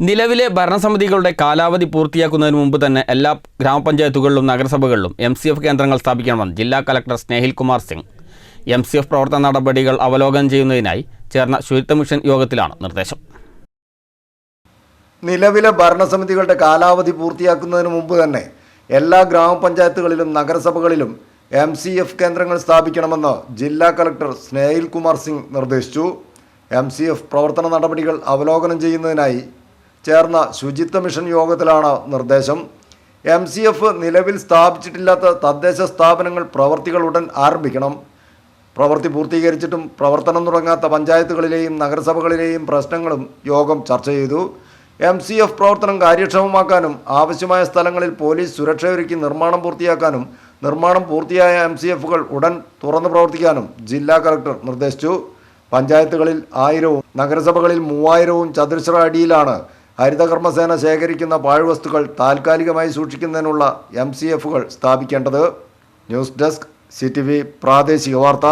നിലവിലെ ഭരണസമിതികളുടെ കാലാവധി പൂർത്തിയാക്കുന്നതിന് മുമ്പ് തന്നെ എല്ലാ ഗ്രാമപഞ്ചായത്തുകളിലും നഗരസഭകളിലും എം സി എഫ് കേന്ദ്രങ്ങൾ സ്ഥാപിക്കണമെന്ന് ജില്ലാ collector Snehil Kumar Singh. M C F പ്രവർത്തന നടപടികൾ അവലോകനം ചെയ്യുന്നതിനായി ചേർന്ന ശുചിത്വ മിഷൻ യോഗത്തിലാണ് നിർദ്ദേശം. നിലവിലെ ഭരണസമിതികളുടെ കാലാവധി പൂർത്തിയാക്കുന്നതിന് മുമ്പ് തന്നെ എല്ലാ ഗ്രാമപഞ്ചായത്തുകളിലും നഗരസഭകളിലും എം സി എഫ് കേന്ദ്രങ്ങൾ സ്ഥാപിക്കണമെന്ന് ജില്ലാ കലക്ടർ സ്നേഹിൽ കുമാർ സിംഗ് നിർദ്ദേശിച്ചു. എം സി എഫ് പ്രവർത്തന നടപടികൾ അവലോകനം ചെയ്യുന്നതിനായി ചേർന്ന ശുചിത്വ മിഷൻ യോഗത്തിലാണ് നിർദ്ദേശം. എം സി എഫ് നിലവിൽ സ്ഥാപിച്ചിട്ടില്ലാത്ത തദ്ദേശ സ്ഥാപനങ്ങൾ പ്രവർത്തികൾ ഉടൻ ആരംഭിക്കണം. പ്രവൃത്തി പൂർത്തീകരിച്ചിട്ടും പ്രവർത്തനം തുടങ്ങാത്ത പഞ്ചായത്തുകളിലെയും നഗരസഭകളിലെയും പ്രശ്നങ്ങളും യോഗം ചർച്ച ചെയ്തു. എം സി എഫ് പ്രവർത്തനം കാര്യക്ഷമമാക്കാനും ആവശ്യമായ സ്ഥലങ്ങളിൽ പോലീസ് സുരക്ഷയൊരുക്കി നിർമ്മാണം പൂർത്തിയാക്കാനും നിർമ്മാണം പൂർത്തിയായ എം സി എഫുകൾ ഉടൻ തുറന്നു പ്രവർത്തിക്കാനും ജില്ലാ കളക്ടർ നിർദ്ദേശിച്ചു. പഞ്ചായത്തുകളിൽ ആയിരവും നഗരസഭകളിൽ മൂവായിരവും ചതുരശ്ര അടിയിലാണ് ഹരിതകർമ്മസേന ശേഖരിക്കുന്ന പാഴ്വസ്തുക്കൾ താൽക്കാലികമായി സൂക്ഷിക്കുന്നതിനുള്ള എം സി എഫുകൾ സ്ഥാപിക്കേണ്ടത് news desk C T V പ്രാദേശിക വാർത്ത.